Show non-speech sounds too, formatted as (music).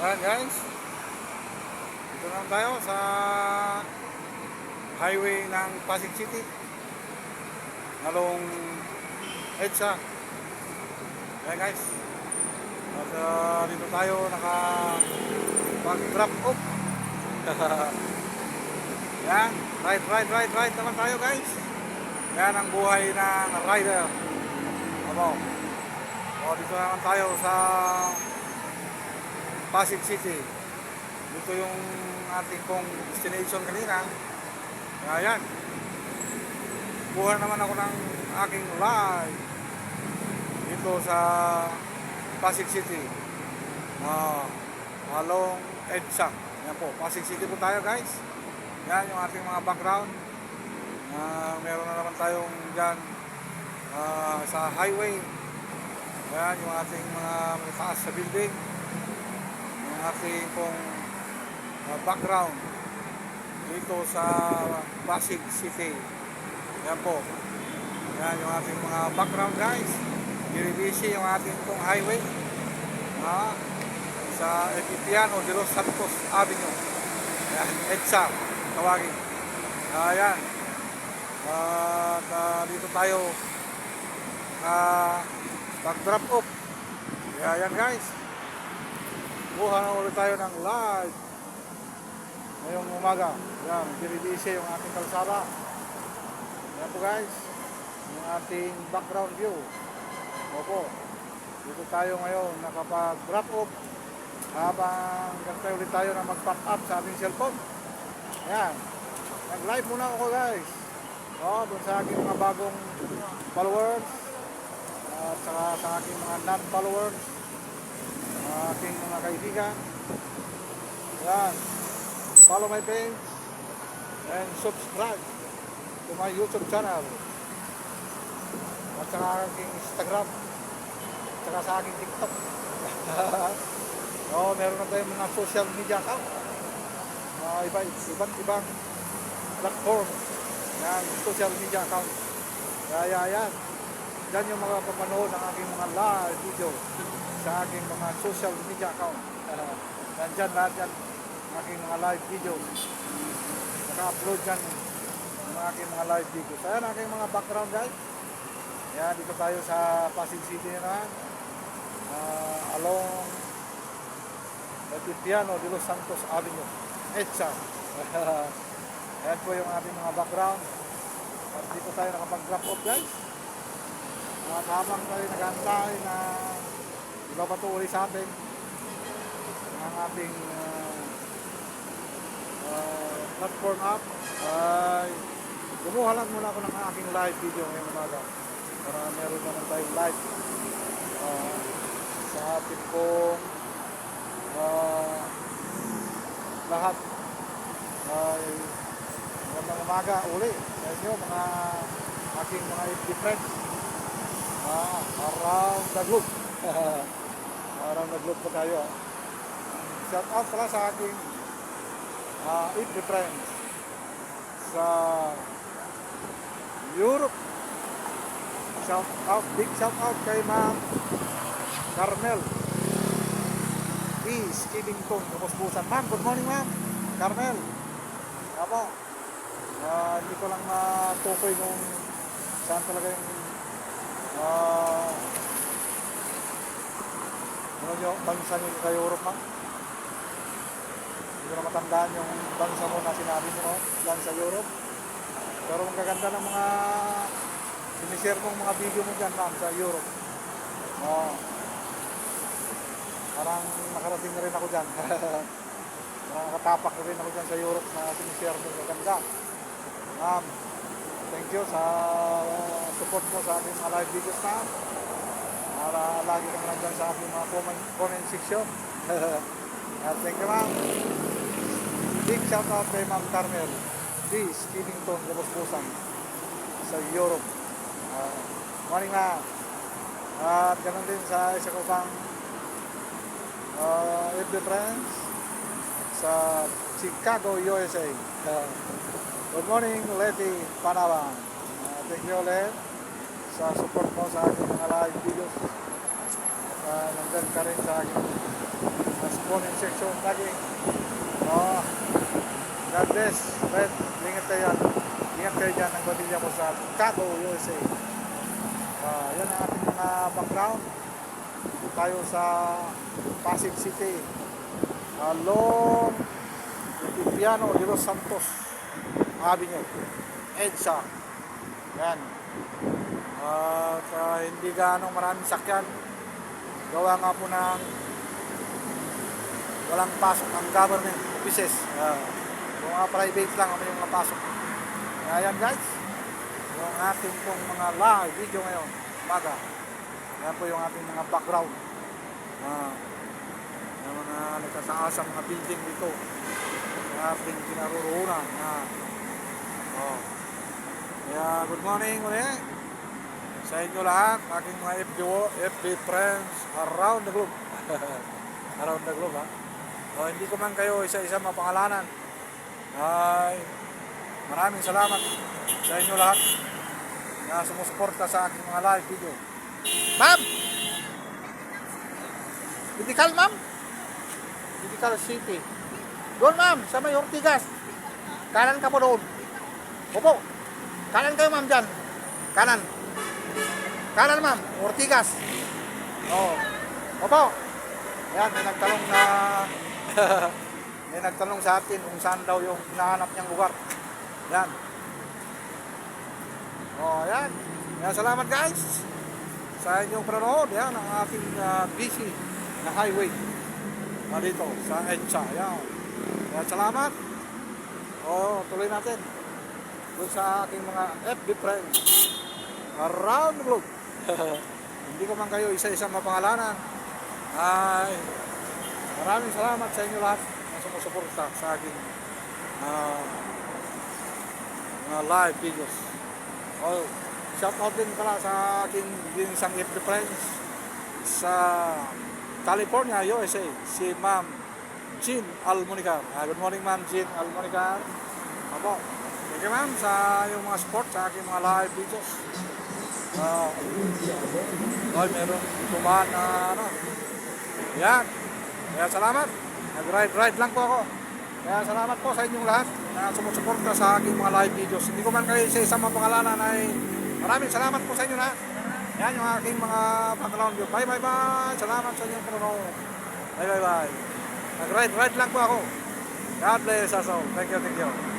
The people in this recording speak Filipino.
Ayan guys. Dito naman tayo sa highway ng Pasig City. Nalong EDSA. Ayan guys. At ah, dito tayo naka pag-drop off. (laughs) Yan. Right, right, right, right naman tayo guys. Yan ang buhay ng rider. Ano? O, dito naman tayo sa Pasig City. Dito yung ating pong destination kanina. Ayan. Buha naman ako ng aking live dito sa Pasig City. Ah, along EDSA. Yan po, Pasig City po tayo guys. Yan yung ating mga background. Ah, meron na naman tayong dyan ah, sa highway. Yan yung ating mga mataas sa building. Yung ating pong ah, background dito sa Pasig City. Yan po. Yan yung ating mga background guys. Diribisi yung ating pong highway. Ah, sa Epipiano de los Santos Avenue. Yan, EDSA, tawagin. Ayan. At ah, dito tayo ah, pag-drop off. Kaya yan guys. Buha na ulit tayo ng live. Ngayong umaga. Yan, dinidisi yung ating kalsada. Yan po guys. Yung ating background view. Opo. Dito tayo ngayon nakapag-drop off habang gantay ulit tayo na mag-pop up sa ating cellphone. Yan. Nag-live muna ako guys. Oh, dun sa aking mga bagong followers at saka sa aking mga non-followers, aking mga kaibigan. Yan. Follow my page and subscribe to my YouTube channel. At saka aking Instagram. At saka sa aking TikTok. (laughs) Oo, meron na tayong mga social media account. Mga iba, iba't ibang platform. Yan, social media account. Kaya yan. Yan yung mga papanood ng aking mga live video sa aking mga social media account. Uh, nandyan lahat yan aking mga live video. Naka-upload yan ng aking mga live video. So yan aking mga background guys. Yan, dito tayo sa Pasig City na uh, along Piano de los Santos Avenue, EDSA. (laughs) Ayan po yung ating mga background. At dito tayo nakapag-drop off guys. At habang tayo nag-antay na iba pa uli sa atin ang ating uh, uh, platform app. Ay kumuha lang muna ako ng aking live video ngayong umaga para meron naman tayong live uh, sa ating pong uh, lahat. Ay magandang umaga uli sa inyo mga aking mga FB friends ah, around the globe (laughs) around the globe po tayo shout out pala sa aking uh, FB friends sa Europe shout out big shout out kay ma'am Carmel Peace, Kibingtong, Kapuspusan. Ma'am, good morning ma'am. Carmel. Apo. Ah, hindi ko lang matukoy kung saan talaga yung ah ano yung bansa niyo kay Europe ma'am? Hindi ko na matandaan yung bansa mo na sinabi mo no? Diyan sa Europe. Pero ang gaganda ng mga sinishare mong mga video mo dyan ma'am sa Europe. Oh. Parang nakarating na rin ako dyan. (laughs) Parang nakatapak na rin ako dyan sa Europe na sinishare mo sa ganda. Ma'am, thank you sa uh, support mo sa aking mga live videos ma'am. Para lagi kang nandyan sa aking mga comment, comment section. (laughs) At thank you ma'am. Big shout out kay Ma'am Carmel. Please, Killington, Labos-Busan sa Europe. Uh, morning ma'am. At ganun din sa isa ko pang uh, FB friends sa Chicago, USA. Uh, good morning, Letty Panawan. Uh, thank you ulit sa support mo sa aking mga live videos. At uh, nandyan ka rin sa aking mas comment section lagi. Oh, God bless. Red, ingat kayo. Ingat kayo dyan ng pamilya mo sa Chicago, USA. Ah, yan ang ating mga background. Tayo sa Pasig City. Along Pipiano de los Santos Avenue. EDSA. Yan. At ah, hindi gaano maraming sakyan. Gawa nga po ng walang pasok ng government offices. Uh, yung mga private lang ang yung mga pasok. Kaya yan guys, yung ating pong mga live video ngayon, maga. Yan po yung ating mga background. Uh, yung mga nagkataas ang mga building dito. Yung ating kinaroroonan. Uh, oh. Kaya good morning ulit sa inyo lahat, aking mga FB, FB friends around the globe. (laughs) around the globe ha. O, hindi ko man kayo isa-isa mapangalanan. Ay, maraming salamat sa inyo lahat na sumusuporta sa aking mga live video. Ma'am! Medical, ma'am? Medical City. Doon, ma'am, sa may Ortigas. Kanan ka po doon. Opo. Kanan kayo, ma'am, dyan. Kanan. Kanan, ma'am. Ortigas. Oo. Opo. Yan, may nagtanong na (laughs) may nagtanong sa atin kung saan daw yung hinahanap niyang lugar. Yan. Oh, yan. Yan, salamat guys sa inyong panonood. Yan, ang ating uh, busy na highway dito sa EDSA. Yan. Yan, salamat. Oh, tuloy natin. Doon sa aking mga FB friends around the globe. (laughs) Hindi ko man kayo isa-isa mapangalanan. Ay, maraming salamat sa inyo lahat na sumusuporta sa aking ah, mga live videos. Oh, shout out din pala sa aking din isang FB friends sa California, USA, si Ma'am Jean Almonicar. Ah, good morning Ma'am Jean Almonicar. Apo, you ma'am sa yung mga support sa aking mga live videos. Ah, ay, meron tumaan na ano. Yan. Kaya salamat. Nag-ride-ride lang po ako. Kaya salamat po sa inyong lahat na sumusuporta sa aking mga live videos. Hindi ko man kayo sa isang mapangalanan ay maraming salamat po sa inyo lahat. Yan yung aking mga background view. Bye bye bye. Salamat sa inyong panonood. Bye bye bye. Nag-ride-ride lang po ako. God bless us all. Thank you, thank you.